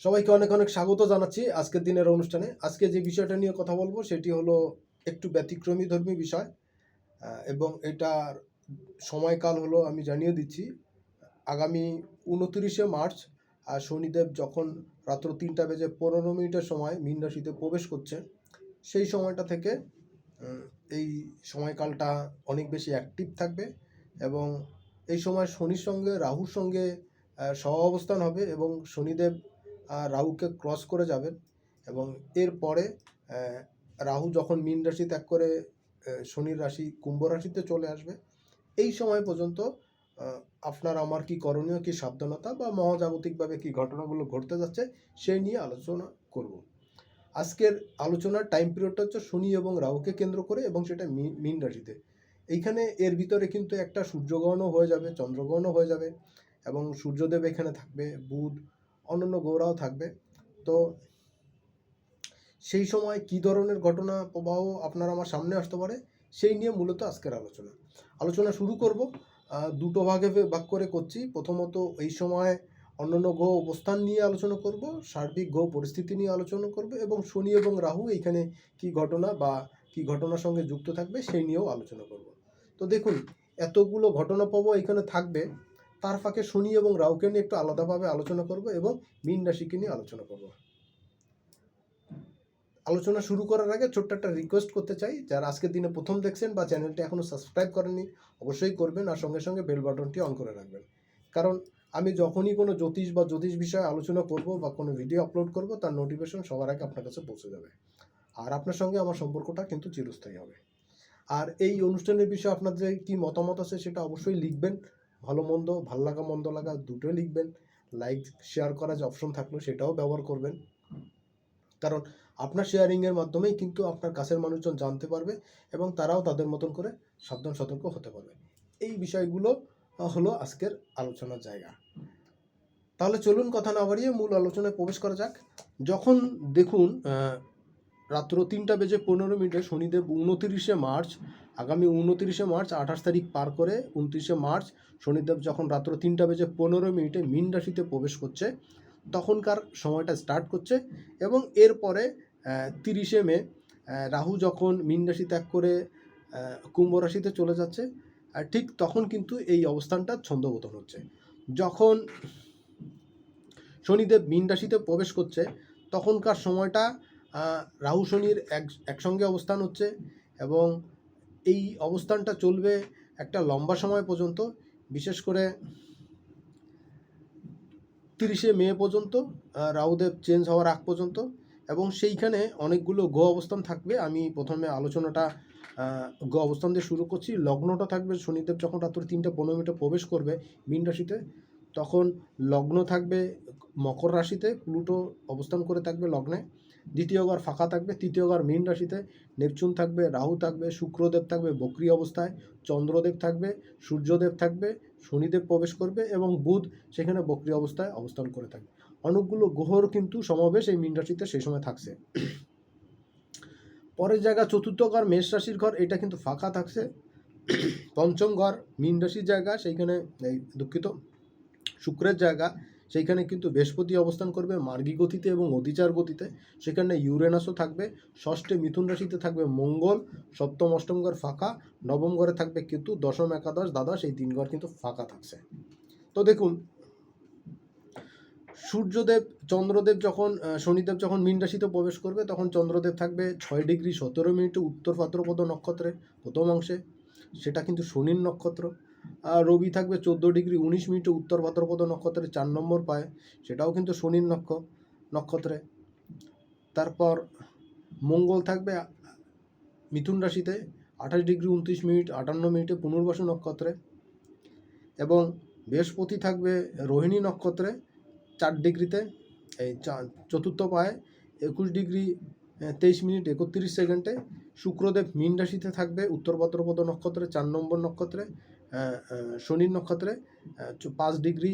সবাইকে অনেক অনেক স্বাগত জানাচ্ছি আজকের দিনের অনুষ্ঠানে। আজকে যে বিষয়টা নিয়ে কথা বলব, সেটি হলো একটু ব্যতিক্রমী ধর্মী বিষয় এবং এটার সময়কাল হলো আমি জানিয়ে দিচ্ছি, আগামী উনত্রিশে মার্চ আর শনিদেব যখন রাত্র তিনটা বেজে পনেরো মিনিটের সময় মীন রাশিতে প্রবেশ করছে সেই সময়টা থেকে এই সময়কালটা অনেক বেশি অ্যাক্টিভ থাকবে এবং এই সময় শনির সঙ্গে রাহুর সঙ্গে সহ অবস্থান হবে এবং শনিদেব রাহুকে ক্রস করে যাবেন এবং এরপরে রাহু যখন মীন রাশি ত্যাগ করে শনির রাশি, কুম্ভ রাশিতে চলে আসবে, এই সময় পর্যন্ত আপনার আমার কি করণীয়, কি সাবধানতা বা মহাজাগতিকভাবে কি ঘটনাগুলো ঘটতে যাচ্ছে, সেই নিয়ে আলোচনা করব। আজকের আলোচনার টাইম পিরিয়ডটা হচ্ছে শনি এবং রাহুকে কেন্দ্র করে এবং সেটা মীন রাশিতে। এইখানে এর ভিতরে কিন্তু একটা সূর্যগ্রহণও হয়ে যাবে, চন্দ্রগ্রহণও হয়ে যাবে এবং সূর্যদেব এখানে থাকবে, বুধ অন্যান্য গ্রহরাও থাকবে। তো সেই সময় কি ধরনের ঘটনা, প্রবাহ আপনার আমার সামনে আসতে পারে, সেই নিয়ে মূলত আজকের আলোচনা। আলোচনা শুরু করব দুটো ভাগে ভাগ করে করছি। প্রথমত এই সময় অন্যান্য গ্রহ অবস্থান নিয়ে আলোচনা করব, সার্বিক গ্রহ পরিস্থিতি নিয়ে আলোচনা করব এবং শনি এবং রাহু এইখানে কি ঘটনা বা কি ঘটনার সঙ্গে যুক্ত থাকবে সেই নিয়েও আলোচনা করব। তো দেখুন, এতগুলো ঘটনা পাবো এখানে থাকবে তার ফাঁকে শনি এবং রাউকে নিয়ে একটু আলাদাভাবে আলোচনা করব এবং মীন রাশিকে নিয়ে আলোচনা করব। আলোচনা শুরু করার আগে ছোট্ট একটা রিকোয়েস্ট করতে চাই। যারা আজকের দিনে প্রথম দেখছেন বা চ্যানেলটি এখনও সাবস্ক্রাইব করেনি অবশ্যই করবেন আর সঙ্গে সঙ্গে বেল বাটনটি অন করে রাখবেন। কারণ আমি যখনই কোনো জ্যোতিষ বা জ্যোতিষ বিষয়ে আলোচনা করব বা কোনো ভিডিও আপলোড করব, তার নোটিফিকেশন সবার আগে আপনার কাছে পৌঁছে যাবে। আর আপনার সঙ্গে আমার সম্পর্কটা কিন্তু চিরস্থায়ী হবে। আর এই অনুষ্ঠানের বিষয়ে আপনাদের কি মতামত আছে সেটা অবশ্যই লিখবেন। ভালো মন্দ, ভালো লাগা, মন্দ লাগা দুটোই লিখবেন। লাইক শেয়ার করার যে অপশন থাকল সেটাও ব্যবহার করবেন। কারণ আপনার শেয়ারিংয়ের মাধ্যমেই কিন্তু আপনার কাছের মানুষজন জানতে পারবে এবং তারাও তাদের মতন করে সাবধান সতর্ক হতে পারবে। এই বিষয়গুলো হলো আজকের আলোচনার জায়গা। তাহলে চলুন কথা না বাড়িয়ে মূল আলোচনায় প্রবেশ করা যাক। যখন দেখুন রাত্র তিনটা বেজে পনেরো মিনিটে শনিদেব উনতিরিশে মার্চ, আগামী উনতিরিশে মার্চ, আঠাশ তারিখ পার করে উনত্রিশে মার্চ, শনিদেব যখন রাত্র তিনটা বেজে পনেরো মিনিটে মীন রাশিতে প্রবেশ করছে, তখনকার সময়টা স্টার্ট করছে এবং এরপরে তিরিশে মে রাহু যখন মীন রাশি ত্যাগ করে কুম্ভ রাশিতে চলে যাচ্ছে ঠিক তখন কিন্তু এই অবস্থানটা ছন্দপতন হচ্ছে। যখন শনিদেব মীন রাশিতে প্রবেশ করছে, তখনকার সময়টা রাহু শনির এক, একসঙ্গে অবস্থান হচ্ছে এবং এই অবস্থানটা চলবে একটা লম্বা সময় পর্যন্ত, বিশেষ করে তিরিশে মে পর্যন্ত রাহুদেব চেঞ্জ হওয়ার আগ পর্যন্ত এবং সেইখানে অনেকগুলো গ্রহ অবস্থান থাকবে। আমি প্রথমে আলোচনাটা গ্রহ অবস্থান দিয়ে শুরু করছি। লগ্নটা থাকবে, শনিদেব যখন রাত্র তিনটে পনেরো মিনিটে প্রবেশ করবে মীন রাশিতে, তখন লগ্ন থাকবে মকর রাশিতে, প্লুটো অবস্থান করে থাকবে লগ্নে। দ্বিতীয় ঘর ফাঁকা থাকবে তৃতীয় ঘর মীন রাশিতে নেপচুন থাকবে, রাহু থাকবে, শুক্রদেব থাকবে, বক্রি অবস্থায় চন্দ্রদেব থাকবে, সূর্যদেব থাকবে, শনিদেব প্রবেশ করবে এবং বুধ সেখানে বক্রি অবস্থায় অবস্থান করে থাকবে। অনেকগুলো গ্রহর কিন্তু সমাবেশ এই মীন রাশিতে সেই সময় থাকছে। পরের জায়গা চতুর্থ ঘর, মেষ রাশির ঘর, এটা কিন্তু ফাঁকা থাকছে। পঞ্চম ঘর, মীন রাশির জায়গা, সেইখানে দুঃখিত, শুক্রের জায়গা সেইখানে কিন্তু বৃহস্পতি অবস্থান করবে, মার্গী গতিতে এবং অতিচার গতিতে। সেখানে ইউরেনাসও থাকবে, ষষ্ঠে মিথুন রাশিতে থাকবে মঙ্গল, সপ্তম অষ্টম ঘর ফাঁকা, নবম ঘরে থাকবে কেতু, দশম একাদশ দ্বাদশ, এই তিন ঘর কিন্তু ফাঁকা থাকছে। তো দেখুন, সূর্যদেব, চন্দ্রদেব যখন শনিদেব যখন মীন রাশিতে প্রবেশ করবে, তখন চন্দ্রদেব থাকবে ছয় ডিগ্রি সতেরো মিনিটে উত্তর ভাদ্রপদ নক্ষত্রে প্রথম অংশে। সেটা কিন্তু শনির নক্ষত্র। রবি থাকবে চোদ্দ ডিগ্রি উনিশ মিনিটে উত্তর ভাদ্রপদ নক্ষত্রে চার নম্বর পায়, সেটাও কিন্তু শনির নক্ষ, নক্ষত্রে। তারপর মঙ্গল থাকবে মিথুন রাশিতে, আঠাশ ডিগ্রি উনত্রিশ মিনিট, আটান্ন মিনিটে পুনর্বাসু নক্ষত্রে। এবং বৃহস্পতি থাকবে রোহিণী নক্ষত্রে চার ডিগ্রিতে, এই চতুর্থ পায় একুশ ডিগ্রি তেইশ মিনিট, একত্রিশ সেকেন্ডে। শুক্রদেব মীন রাশিতে থাকবে, উত্তর ভাদ্রপদ নক্ষত্রে চার নম্বর নক্ষত্রে। শনির নক্ষত্রে পাঁচ ডিগ্রি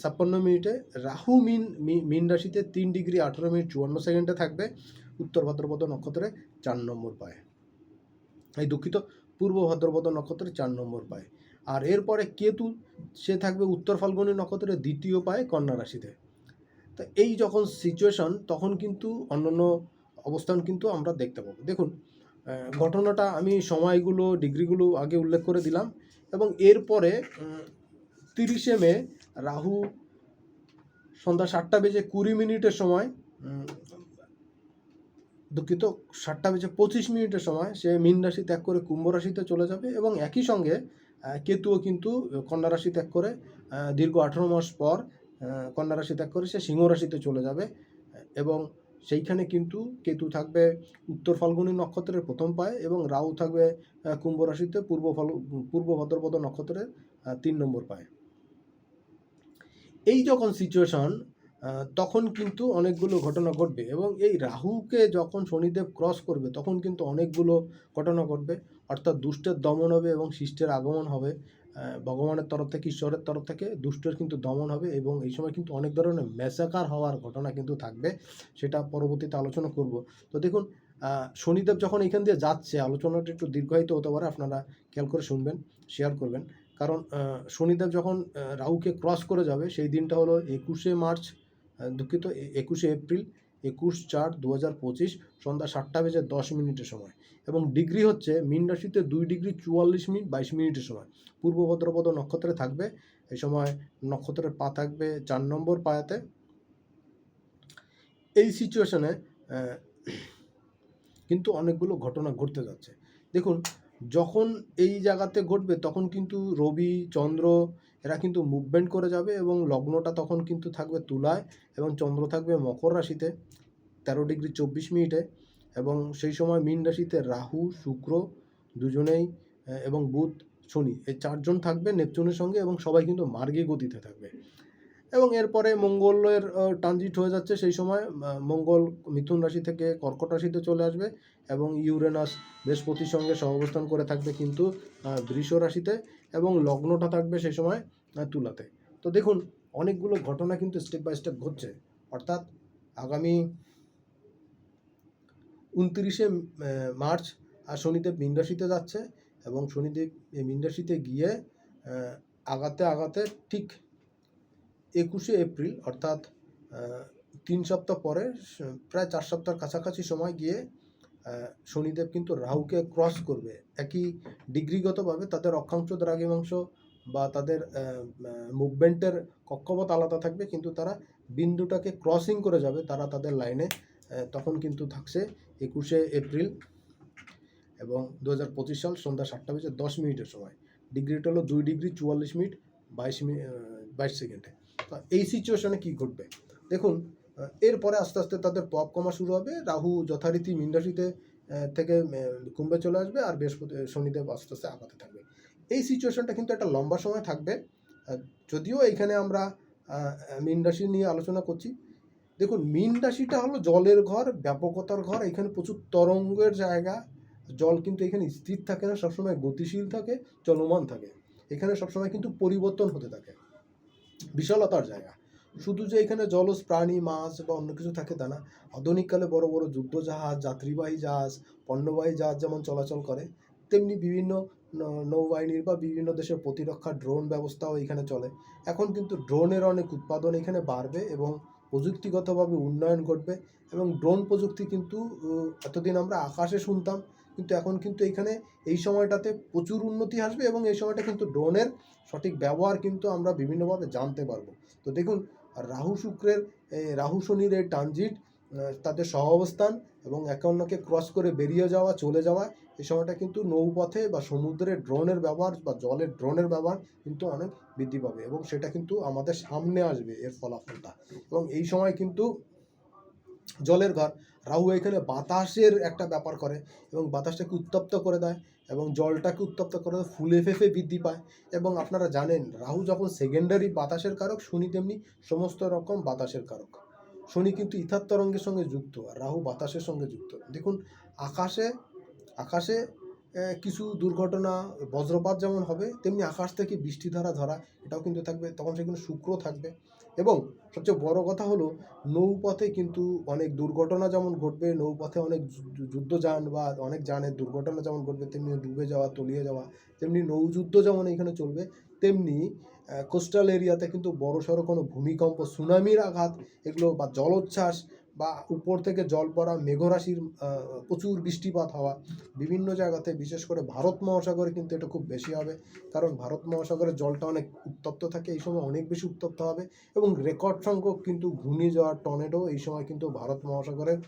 ছাপ্পান্ন মিনিটে। রাহু মিন মীন রাশিতে তিন ডিগ্রি, আঠেরো মিনিট, চুয়ান্ন সেকেন্ডে থাকবে। উত্তর ভাদ্রপদ নক্ষত্রে চার নম্বর পায়। এই দুঃখিত, পূর্ব ভাদ্রপদ নক্ষত্রে চার নম্বর পায়। আর এরপরে কেতু, সে থাকবে উত্তর ফাল্গুনী নক্ষত্রের দ্বিতীয় পায় কন্যা রাশিতে। তো এই যখন সিচুয়েশন তখন কিন্তু অন্যান্য অবস্থান কিন্তু আমরা দেখতে পাবো। দেখুন ঘটনাটা আমি সময়গুলো, ডিগ্রিগুলো আগে উল্লেখ করে দিলাম। এবং এরপরে তিরিশে মে, রাহু সন্ধ্যা সাতটা বেজে কুড়ি মিনিটের সময় দুঃখিত, সাতটা বেজে পঁচিশ মিনিটের সময় সে মীন রাশি ত্যাগ করে কুম্ভ রাশিতে চলে যাবে এবং একই সঙ্গে কেতুও কিন্তু কন্যা রাশি ত্যাগ করে দীর্ঘ আঠেরো মাস পর কন্যা রাশি ত্যাগ করে সে সিংহ রাশিতে চলে যাবে, এবং সেইখানে কিন্তু কেতু থাকবে উত্তর ফাল্গুনী নক্ষত্রের প্রথম পায়ে এবং রাহু থাকবে কুম্ভ রাশিতে পূর্ব ফল, পূর্ব ভদ্রপদ নক্ষত্রের তিন নম্বর পায়ে। এই যখন সিচুয়েশন তখন কিন্তু অনেকগুলো ঘটনা ঘটবে এবং এই রাহুকে যখন শনিদেব ক্রস করবে, তখন কিন্তু অনেকগুলো ঘটনা ঘটবে। অর্থাৎ দুষ্টের দমন হবে এবং শিষ্টের আগমন হবে। ভগবানের তরফ থেকে, ঈশ্বরের তরফ থেকে দুষ্টের কিন্তু দমন হবে এবং এই সময় কিন্তু অনেক ধরনের ম্যাসাকার হওয়ার ঘটনা কিন্তু থাকবে, সেটা পরবর্তীতে আলোচনা করব। তো দেখুন শনিদেব যখন এখান দিয়ে যাচ্ছে, আলোচনাটা একটু দীর্ঘায়িত হতে পারে, আপনারা খেয়াল করে শুনবেন শেয়ার করবেন। কারণ শনিদেব যখন রাহুকে ক্রস করে যাবে, সেই দিনটা হলো একুশে মার্চ দুঃখিত একুশে এপ্রিল একুশ চার দু হাজার পঁচিশ সন্ধ্যা সাতটা বেজে দশ মিনিটের সময় এবং ডিগ্রি হচ্ছে মীন রাশিতে দুই ডিগ্রি চুয়াল্লিশ মিনিট বাইশ মিনিটের সময়। পূর্ব ভদ্রপদ নক্ষত্রে থাকবে এই সময় নক্ষত্রের পা থাকবে চার নম্বর পায়াতে। এই সিচুয়েশনে কিন্তু অনেকগুলো ঘটনা ঘটতে যাচ্ছে। দেখুন, যখন এই জায়গাতে ঘটবে, তখন কিন্তু রবি, চন্দ্র এরা কিন্তু মুভমেন্ট করে যাবে এবং লগ্নটা তখন কিন্তু থাকবে তুলায় এবং চন্দ্র থাকবে মকর রাশিতে, তেরো ডিগ্রি চব্বিশ মিনিটে এবং সেই সময় মীন রাশিতে রাহু, শুক্র দুজনেই এবং বুধ, শনি এই চারজন থাকবে নেপচুনের সঙ্গে এবং সবাই কিন্তু মার্গী গতিতে থাকবে। এবং এরপরে মঙ্গলের ট্রানজিট হয়ে যাচ্ছে সেই সময় মঙ্গল মিথুন রাশি থেকে কর্কট রাশিতে চলে আসবে এবং ইউরেনাস বৃহস্পতির সঙ্গে সহাবস্থান করে থাকবে কিন্তু বৃষ রাশিতে এবং লগ্নটা থাকবে সেই সময় তুলাতে। তো দেখুন, অনেকগুলো ঘটনা কিন্তু স্টেপ বাই স্টেপ ঘটছে। অর্থাৎ আগামী উনত্রিশে মার্চ আর শনিদেব মীন রাশিতে যাচ্ছে এবং শনিদেব মীন রাশিতে গিয়ে আগাতে আগাতে ঠিক একুশে এপ্রিল, অর্থাৎ তিন সপ্তাহ পরে প্রায় চার সপ্তাহের কাছাকাছি সময় গিয়ে শনিদেব কিন্তু রাহুকে ক্রস করবে। একই ডিগ্রিগতভাবে তাদের অক্ষাংশ দ্রাঘিমাংশ বা তাদের মুভমেন্টের কক্ষপথ আলাদা থাকবে, কিন্তু তারা বিন্দুটাকে ক্রসিং করে যাবে, তারা তাদের লাইনে তখন কিন্তু থাকছে একুশে এপ্রিল এবং দু হাজার পঁচিশ সাল সন্ধ্যা সাতটা বেজে দশ মিনিটের সময়। ডিগ্রিটা হলো দুই ডিগ্রি চুয়াল্লিশ মিনিট, বাইশ মিনিট বাইশ সেকেন্ডে। তো এই সিচুয়েশনে কী ঘটবে? দেখুন এরপরে আস্তে আস্তে তাদের পপ কমা শুরু হবে। রাহু যথারীতি মীন থেকে কুম্ভে চলে আসবে আর বৃহস্পতি, শনিদেব আস্তে আস্তে আগাতে থাকবে। এই সিচুয়েশনটা কিন্তু একটা লম্বা সময় থাকবে। যদিও এখানে আমরা মীন রাশি নিয়ে আলোচনা করছি। দেখুন, মীন রাশিটা হলো জলের ঘর, ব্যাপকতার ঘর। এখানে প্রচুর তরঙ্গের জায়গা। জল কিন্তু এখানে স্থির থাকে না, সবসময় গতিশীল থাকে, চলমান থাকে। এখানে সবসময় কিন্তু পরিবর্তন হতে থাকে। বিশালতার জায়গা। শুধু যে এখানে জলজ প্রাণী, মাছ বা অন্য কিছু থাকে তা না, আধুনিককালে বড় বড় যুদ্ধ জাহাজ যাত্রীবাহী জাহাজ, পণ্যবাহী জাহাজ যেমন চলাচল করে, তেমনি বিভিন্ন নৌবাহিনীর বা বিভিন্ন দেশের প্রতিরক্ষা ড্রোন ব্যবস্থাও এখানে চলে। এখন কিন্তু ড্রোনের অনেক উৎপাদন এখানে বাড়বে এবং প্রযুক্তিগতভাবে উন্নয়ন ঘটবে এবং ড্রোন প্রযুক্তি কিন্তু এতদিন আমরা আকাশে শুনতাম, কিন্তু এখন কিন্তু এখানে এই সময়টাতে প্রচুর উন্নতি আসবে এবং এই সময়টা কিন্তু ড্রোনের সঠিক ব্যবহার কিন্তু আমরা বিভিন্নভাবে জানতে পারব। তো দেখুন রাহু শুক্রের রাহু শনির এই ট্রানজিট তাদের সহ অবস্থান এবং একে অন্যকে ক্রস করে বেরিয়ে যাওয়া, চলে যাওয়া, এই সময়টা কিন্তু নৌপথে বা সমুদ্রে ড্রোনের ব্যবহার বা জলের ড্রোনের ব্যবহার কিন্তু অনেক বৃদ্ধি পাবে এবং সেটা কিন্তু আমাদের সামনে আসবে এর ফলাফলটা। এবং এই সময় কিন্তু জলের ঘর রাহু এখানে বাতাসের একটা ব্যাপার করে এবং বাতাসটাকে উত্তপ্ত করে দেয় এবং জলটাকে উত্তপ্ত করে দেয়, ফুলে ফেঁপে বৃদ্ধি পায়। এবং আপনারা জানেন, রাহু যখন সেকেন্ডারি বাতাসের কারক, শনি তেমনি সমস্ত রকম বাতাসের কারক। শনি কিন্তু ইথার তরঙ্গের সঙ্গে যুক্ত, আর রাহু বাতাসের সঙ্গে যুক্ত। দেখুন, আকাশে আকাশে কিছু দুর্ঘটনা, বজ্রপাত যেমন হবে, তেমনি আকাশ থেকে বৃষ্টিধারা ধরা, এটাও কিন্তু থাকবে। তখন সেখানে শুক্র থাকবে। এবং সবচেয়ে বড় কথা হলো, নৌপথে কিন্তু অনেক দুর্ঘটনা যেমন ঘটবে, নৌপথে অনেক যুদ্ধ যুদ্ধযান বা অনেক যানের দুর্ঘটনা যেমন ঘটবে, তেমনি ডুবে যাওয়া, তলিয়ে যাওয়া, তেমনি নৌযুদ্ধ যেমন এখানে চলবে, তেমনি কোস্টাল এরিয়াতে কিন্তু বড়সড় কোনো ভূমিকম্প সুনামির আঘাত, এগুলো বা জলোচ্ছ্বাস বা উপর থেকে জল পড়া মেঘরাশির প্রচুর বৃষ্টিপাত হওয়া বিভিন্ন জায়গাতে, বিশেষ করে ভারত মহাসাগরে কিন্তু এটা খুব বেশি হবে। কারণ ভারত মহাসাগরের জলটা অনেক উত্তপ্ত থাকে, এই সময় অনেক বেশি উত্তপ্ত হবে এবং রেকর্ড সংখ্যক কিন্তু ঘূর্ণিঝড় টর্নেডো এই সময় কিন্তু ভারত মহাসাগরের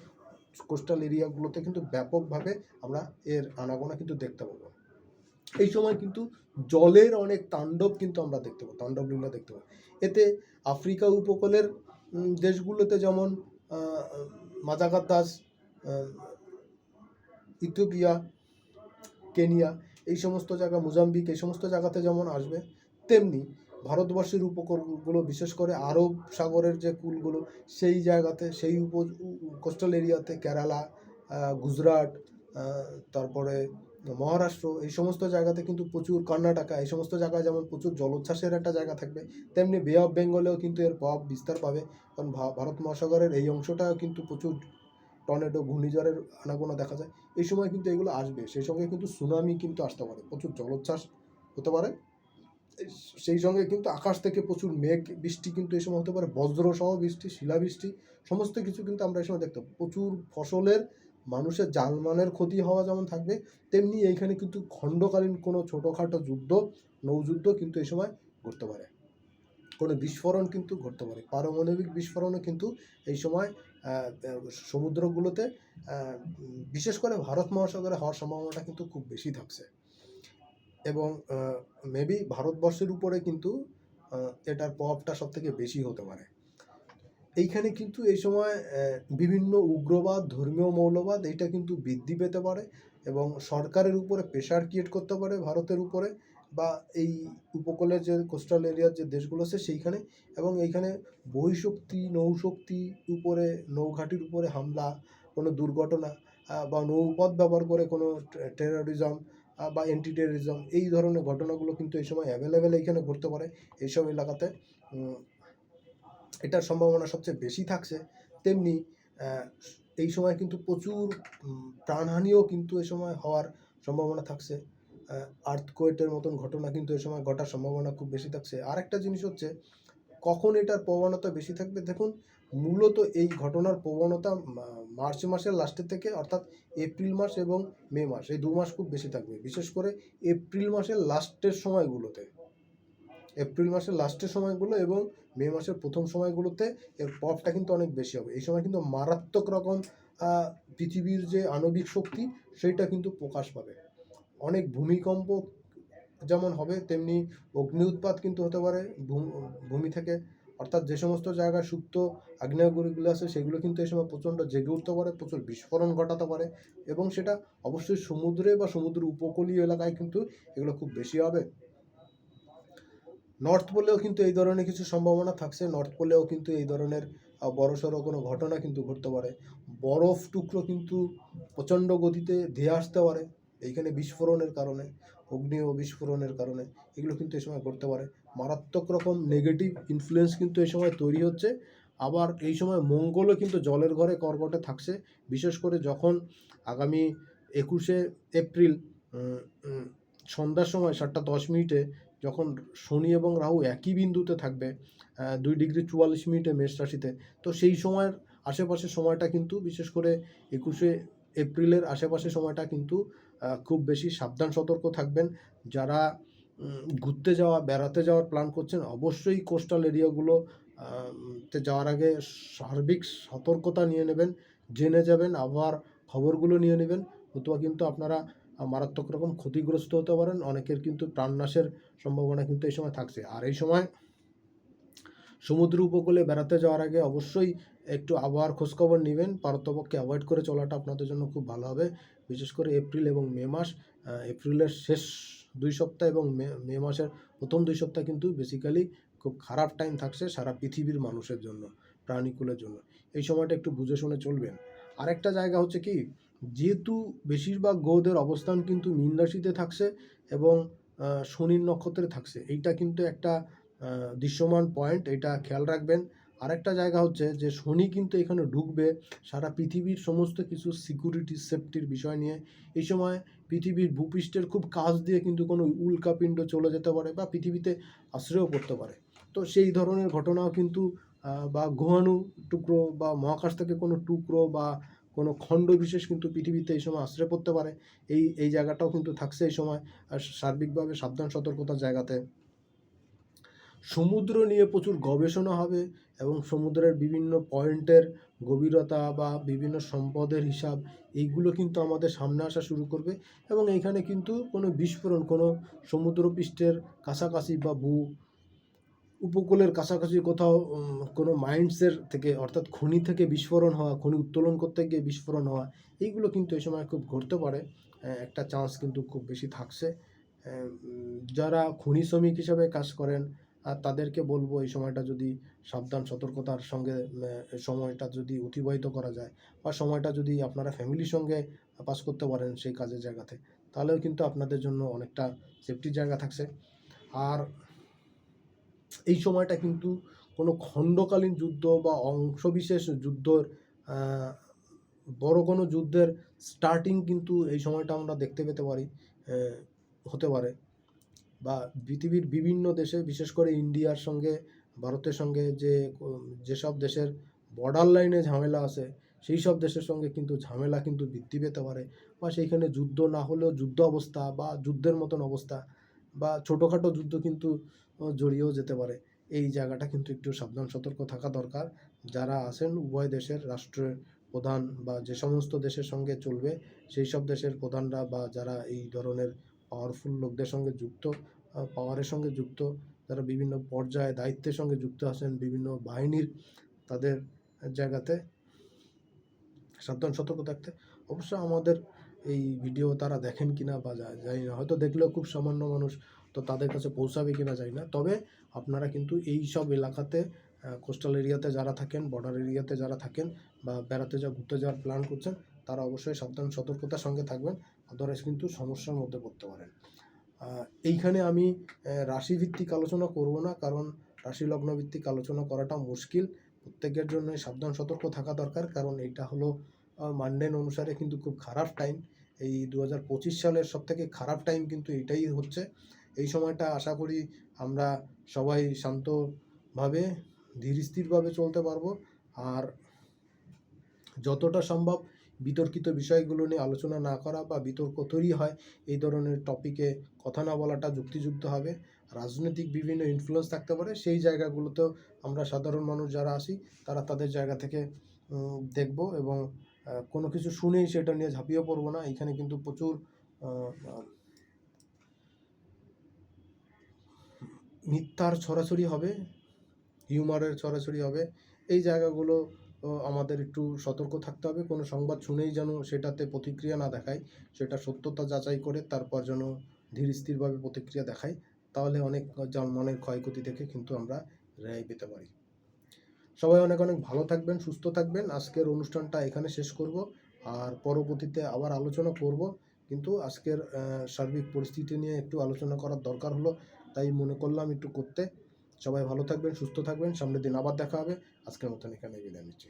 কোস্টাল এরিয়াগুলোতে কিন্তু ব্যাপকভাবে আমরা এর আনাগোনা কিন্তু দেখতে পাবো। এই সময় কিন্তু জলের অনেক তাণ্ডব কিন্তু আমরা দেখতে পাবো, তাণ্ডব লীলা দেখতে পাবো। এতে আফ্রিকা উপকূলের দেশগুলোতে যেমন মাজাগাতাস ইথিওপিয়া, কেনিয়া, এই সমস্ত জায়গা, মোজাম্বিক, এই সমস্ত জায়গাতে যেমন আসবে, তেমনি ভারতবর্ষের উপকূলগুলো, বিশেষ করে আরব সাগরের যে কুলগুলো, সেই জায়গাতে, সেই উপ কোস্টাল এরিয়াতে কেরালা গুজরাট তারপরে মহারাষ্ট্র, এই সমস্ত জায়গাতে কিন্তু প্রচুর কর্ণাটকা, এই সমস্ত জায়গায় যেমন প্রচুর জলোচ্ছ্বাসের একটা জায়গা থাকবে, তেমনি বে অফ বেঙ্গলেও কিন্তু এর প্রভাব বিস্তার পাবে, কারণ ভারত মহাসাগরের এই অংশটাও কিন্তু প্রচুর টর্নেডো, ঘূর্ণিঝড়ের আনাগোনা দেখা যায় এই সময় কিন্তু এগুলো আসবে, সেই সঙ্গে কিন্তু সুনামি কিন্তু আসতে পারে, প্রচুর জলোচ্ছ্বাস হতে পারে সেই সঙ্গে কিন্তু আকাশ থেকে প্রচুর মেঘ, বৃষ্টি কিন্তু এই সময় হতে পারে বজ্র সহ বৃষ্টি, শিলাবৃষ্টি, সমস্ত কিছু কিন্তু আমরা এই সময় দেখতে। প্রচুর ফসলের মানুষের জানমালের ক্ষতি হওয়া যেমন থাকবে, তেমনি এইখানে কিন্তু খণ্ডকালীন কোনো ছোটোখাটো যুদ্ধ, নৌযুদ্ধ কিন্তু এই সময় ঘটতে পারে। কোনো বিস্ফোরণ কিন্তু ঘটতে পারে। পারমাণবিক বিস্ফোরণও কিন্তু এই সময় সমুদ্রগুলোতে বিশেষ করে ভারত মহাসাগরে হওয়ার সম্ভাবনাটা কিন্তু খুব বেশি থাকছে। এবং মেবি ভারতবর্ষের উপরে কিন্তু এটার প্রভাবটা সব থেকে বেশি হতে পারে। এইখানে কিন্তু এই সময় বিভিন্ন উগ্রবাদ, ধর্মীয় মৌলবাদ এটা কিন্তু বৃদ্ধি পেতে পারে এবং সরকারের উপরে প্রেশার ক্রিয়েট করতে পারে ভারতের উপরে বা এই উপকূলের যে কোস্টাল এরিয়ার যে দেশগুলো আছে সেইখানে এবং এইখানে বহিঃশক্তি, নৌশক্তি উপরে, নৌঘাটির উপরে হামলা, কোনো দুর্ঘটনা বা নৌপথ ব্যবহার করে কোনো টেরোরিজম বা অ্যান্টি টেরোরিজম এই ধরনের ঘটনাগুলো কিন্তু এই সময় অ্যাভেলেবেল এইখানে ঘটতে পারে এইসব এলাকাতে। এটার সম্ভাবনা সবচেয়ে বেশি থাকছে। তেমনি এই সময় কিন্তু প্রচুর প্রাণহানিও কিন্তু এই সময় হওয়ার সম্ভাবনা থাকছে। আর্থকোয়েটের মতন ঘটনা কিন্তু এই সময় ঘটার সম্ভাবনা খুব বেশি থাকছে। আরেকটা জিনিস হচ্ছে, কখন এটার প্রবণতা বেশি থাকবে? দেখুন, মূলত এই ঘটনার প্রবণতা মার্চ মাসের লাস্টের থেকে, অর্থাৎ এপ্রিল মাস এবং মে মাস, এই দু মাস খুব বেশি থাকবে। বিশেষ করে এপ্রিল মাসের লাস্টের সময়গুলোতে। এপ্রিল মাসের লাস্টের সময়গুলো এবং মে মাসের প্রথম সময়গুলোতে এর প্রভাবটা কিন্তু অনেক বেশি হবে। এই সময় কিন্তু মারাত্মক রকম পৃথিবীর যে আণবিক শক্তি সেইটা কিন্তু প্রকাশ পাবে। অনেক ভূমিকম্প যেমন হবে, তেমনি অগ্নি উৎপাত কিন্তু হতে পারে ভূমি থেকে। অর্থাৎ যে সমস্ত জায়গায় সুপ্ত আগ্নেয়গিরিগুলো আছে, সেগুলো কিন্তু এই সময় প্রচণ্ড জেগে উঠতে পারে, প্রচুর বিস্ফোরণ ঘটাতে পারে এবং সেটা অবশ্যই সমুদ্রে বা সমুদ্র উপকূলীয় এলাকায় কিন্তু এগুলো খুব বেশি হবে। নর্থ পোলেও কিন্তু এই ধরনের কিছু সম্ভাবনা থাকছে। নর্থ পোলেও কিন্তু এই ধরনের বড়সড় কোনো ঘটনা কিন্তু ঘটতে পারে। বরফ টুকরো কিন্তু প্রচণ্ড গতিতে ধেয়ে আসতে পারে, এইখানে বিস্ফোরণের কারণে, অগ্নি ও বিস্ফোরণের কারণে, এগুলো কিন্তু এই সময় ঘটতে পারে। মারাত্মক রকম নেগেটিভ ইনফ্লুয়েন্স কিন্তু এই সময় তৈরি হচ্ছে। আবার এই সময় মঙ্গলও কিন্তু জলের ঘরে কর্কটে থাকছে। বিশেষ করে যখন আগামী একুশে এপ্রিল সন্ধ্যার সময় সাতটা দশ মিনিটে যখন শনি এবং রাহু একই বিন্দুতে থাকবে দুই ডিগ্রি চুয়াল্লিশ মিনিটে মেষ রাশিতে, তো সেই সময়ের আশেপাশের সময়টা কিন্তু বিশেষ করে একুশে এপ্রিলের আশেপাশের সময়টা কিন্তু খুব বেশি সাবধান সতর্ক থাকবেন। যারা ঘুরতে যাওয়া, বেড়াতে যাওয়ার প্ল্যান করছেন, অবশ্যই কোস্টাল এরিয়াগুলো তে যাওয়ার আগে সার্বিক সতর্কতা নিয়ে নেবেন, জেনে যাবেন আবার খবরগুলো নিয়ে নেবেন। নতুবা কিন্তু আপনারা মারাত্মক রকম ক্ষতিগ্রস্ত হতে পারেন। অনেকের কিন্তু প্রাণনাশের সম্ভাবনা কিন্তু এই সময় থাকছে। আর এই সময় সমুদ্র উপকূলে বেড়াতে যাওয়ার আগে অবশ্যই একটু আবহাওয়ার খোঁজখবর নেবেন। পারতপক্ষে অ্যাভয়েড করে চলাটা আপনাদের জন্য খুব ভালো হবে। বিশেষ করে এপ্রিল এবং মে মাস এপ্রিলের শেষ দুই সপ্তাহ এবং মে মে মাসের প্রথম দুই সপ্তাহ কিন্তু বেসিক্যালি খুব খারাপ টাইম থাকছে সারা পৃথিবীর মানুষের জন্য, প্রাণীকুলের জন্য। এই সময়টা একটু বুঝে শুনে চলবেন। আরেকটা জায়গা হচ্ছে কি? যেহেতু বেশিরভাগ গ্রহদের অবস্থান কিন্তু মীন রাশিতে থাকছে এবং শনির নক্ষত্রে থাকছে। এইটা কিন্তু একটা দৃশ্যমান পয়েন্ট এটা খেয়াল রাখবেন। আরেকটা জায়গা হচ্ছে যে, শনি কিন্তু এখানে ঢুকবে সারা পৃথিবীর সমস্ত কিছু সিকিউরিটি সেফটির বিষয় নিয়ে। এই সময় পৃথিবীর ভূপৃষ্ঠের খুব কাজ দিয়ে কিন্তু কোনো উল্কাপিণ্ড চলে যেতে পারে বা পৃথিবীতে আশ্রয় করতে পারে। তো সেই ধরনের ঘটনাও কিন্তু বা গ্রহাণু টুকরো বা মহাকাশ থেকে কোনো টুকরো বা কোনো খণ্ড বিশেষ কিন্তু পৃথিবীতে এই সময় আশ্রয় পড়তে পারে। এই এই জায়গাটাও কিন্তু থাকছে এই সময়, আর সার্বিকভাবে সাবধান, সতর্কতার জায়গাতে। সমুদ্র নিয়ে প্রচুর গবেষণা হবে এবং সমুদ্রের বিভিন্ন পয়েন্টের গভীরতা বা বিভিন্ন সম্পদের হিসাব, এইগুলো কিন্তু আমাদের সামনে আসা শুরু করবে এবং এইখানে কিন্তু কোনো বিস্ফোরণ, কোনো সমুদ্রপৃষ্ঠের কাছাকাছি বা ভূ উপকূলের কাছাকাছি কোথাও কোনো মাইন্ডসের থেকে, অর্থাৎ খনি থেকে বিস্ফোরণ হওয়া, খনি উত্তোলন করতে গিয়ে বিস্ফোরণ হওয়া, এইগুলো কিন্তু এই সময় খুব ঘটতে পারে। একটা চান্স কিন্তু খুব বেশি থাকছে। যারা খনি শ্রমিক হিসাবে কাজ করেন আর তাদেরকে বলব এই সময়টা যদি সাবধান, সতর্কতার সঙ্গে সময়টা যদি অতিবাহিত করা যায় বা সময়টা যদি আপনারা ফ্যামিলির সঙ্গে পাস করতে পারেন সেই কাজের জায়গাতে, তাহলেও কিন্তু আপনাদের জন্য অনেকটা সেফটির জায়গা থাকছে। আর এই সময়টা কিন্তু কোনো খণ্ডকালীন যুদ্ধ বা অংশবিশেষ যুদ্ধর বড় কোনো যুদ্ধের স্টার্টিং কিন্তু এই সময়টা আমরা দেখতে পেতে পারি হতে পারে। বা পৃথিবীর বিভিন্ন দেশে, বিশেষ করে ইন্ডিয়ার সঙ্গে, ভারতের সঙ্গে যে, যেসব দেশের বর্ডার লাইনে ঝামেলা আছে, সেই সব দেশের সঙ্গে কিন্তু ঝামেলা কিন্তু বৃদ্ধি পেতে পারে। বা সেইখানে যুদ্ধ না হলেও যুদ্ধ অবস্থা বা যুদ্ধের মতন অবস্থা বা ছোটোখাটো যুদ্ধ কিন্তু জড়িয়েও যেতে পারে। এই জায়গাটা কিন্তু একটু সাবধান, সতর্ক থাকা দরকার। যারা আছেন, উভয় দেশের রাষ্ট্রের প্রধান বা যে সমস্ত দেশের সঙ্গে চলবে, সেই সব দেশের প্রধানরা বা যারা এই ধরনের পাওয়ারফুল লোকদের সঙ্গে যুক্ত পাওয়ারের সঙ্গে যুক্ত, যারা বিভিন্ন পর্যায়ে দায়িত্বের সঙ্গে যুক্ত আছেন, বিভিন্ন বাহিনীর, তাদের জায়গাতে সাবধান, সতর্ক থাকতে। অবশ্য আমাদের এই ভিডিও তারা দেখেন কিনা বা জানি না। হয়তো দেখলেও খুব সামান্য মানুষ তো তাদের কাছে পৌঁছাবে কিনা জানি না। তবে আপনারা কিন্তু এই সব এলাকাতে কোস্টাল এরিয়াতে যারা থাকেন বর্ডার এরিয়াতে যারা থাকেন বা বেড়াতে যা, ঘুরতে যাওয়ার প্ল্যান করছেন, তারা অবশ্যই সাবধান, সতর্কতার সঙ্গে থাকবেন। আদারওয়াইজ কিন্তু সমস্যার মধ্যে পড়তে পারেন। এইখানে আমি রাশিভিত্তিক আলোচনা করব না, কারণ রাশি লগ্ন ভিত্তিক আলোচনা করাটা মুশকিল। প্রত্যেকের জন্য সাবধান, সতর্ক থাকা দরকার, কারণ এটা হলো মানডেন অনুসারে কিন্তু খুব খারাপ টাইম এই দু হাজার পঁচিশ সালের সব থেকে খারাপ টাইম কিন্তু এটাই হচ্ছে। এই সময়টা আশা করি আমরা সবাই শান্তভাবে ধীর স্থিরভাবে চলতে পারব। আর যতটা সম্ভব বিতর্কিত বিষয়গুলো নিয়ে আলোচনা না করা বা বিতর্ক তৈরি হয়, এই ধরনের টপিকে কথা না বলাটা যুক্তিযুক্ত হবে। রাজনৈতিক বিভিন্ন ইনফ্লুয়েন্স থাকতে পারে, সেই জায়গাগুলোতেও আমরা সাধারণ মানুষ যারা আসি তারা তাদের জায়গা থেকে দেখব এবং কোনো কিছু শুনেই সেটা নিয়ে ঝাঁপিয়ে পড়ব না। এখানে কিন্তু প্রচুর মিথ্যার ছড়াছড়ি হবে, হিউমারের ছড়াছড়ি হবে, এই জায়গাগুলো আমাদের একটু সতর্ক থাকতে হবে। কোনো সংবাদ শুনেই যেন সেটাতে প্রতিক্রিয়া না দেখায়, সেটা সত্যতা যাচাই করে তারপর যেন ধীর স্থিরভাবে প্রতিক্রিয়া দেখায়, তাহলে অনেক মনের ক্ষয়ক্ষতি থেকে কিন্তু আমরা রেহাই পেতে পারি। সবাই অনেক অনেক ভালো থাকবেন, সুস্থ থাকবেন। আজকের অনুষ্ঠানটা এখানে শেষ করব, আর পরবর্তীতে আবার আলোচনা করব। কিন্তু আজকের সার্বিক পরিস্থিতি নিয়ে একটু আলোচনা করার দরকার হলো। তাই মনে করলাম একটু করতে। সবাই ভালো থাকবেন, সুস্থ থাকবেন। সামনের দিন আবার দেখা হবে। আজকের মতন এখানে বিদায় নিচ্ছি।